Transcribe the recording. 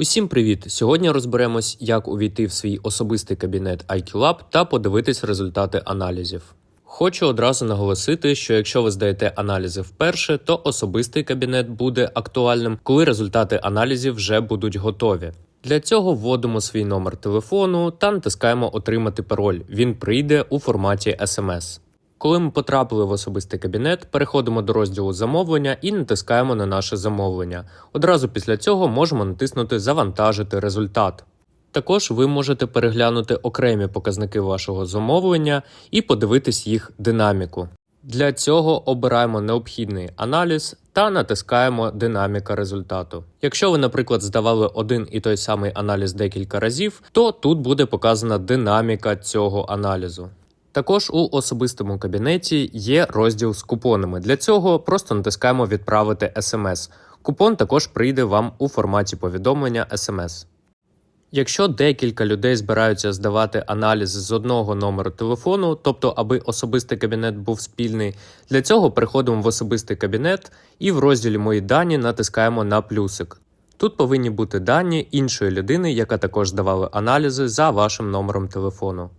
Усім привіт! Сьогодні розберемось, як увійти в свій особистий кабінет IQ Lab та подивитись результати аналізів. Хочу одразу наголосити, що якщо ви здаєте аналізи вперше, то особистий кабінет буде актуальним, коли результати аналізів вже будуть готові. Для цього вводимо свій номер телефону та натискаємо Отримати пароль. Він прийде у форматі SMS. Коли ми потрапили в особистий кабінет, переходимо до розділу замовлення і натискаємо на наше замовлення. Одразу після цього можемо натиснути Завантажити результат. Також ви можете переглянути окремі показники вашого замовлення і подивитись їх динаміку. Для цього обираємо необхідний аналіз та натискаємо Динаміка результату. Якщо ви, наприклад, здавали один і той самий аналіз декілька разів, то тут буде показана динаміка цього аналізу. Також у особистому кабінеті є розділ з купонами. Для цього просто натискаємо Відправити смс. Купон також прийде вам у форматі повідомлення смс. Якщо декілька людей збираються здавати аналіз з одного номеру телефону, тобто аби особистий кабінет був спільний, для цього переходимо в особистий кабінет і в розділі Мої дані натискаємо на плюсик. Тут повинні бути дані іншої людини, яка також здавала аналізи за вашим номером телефону.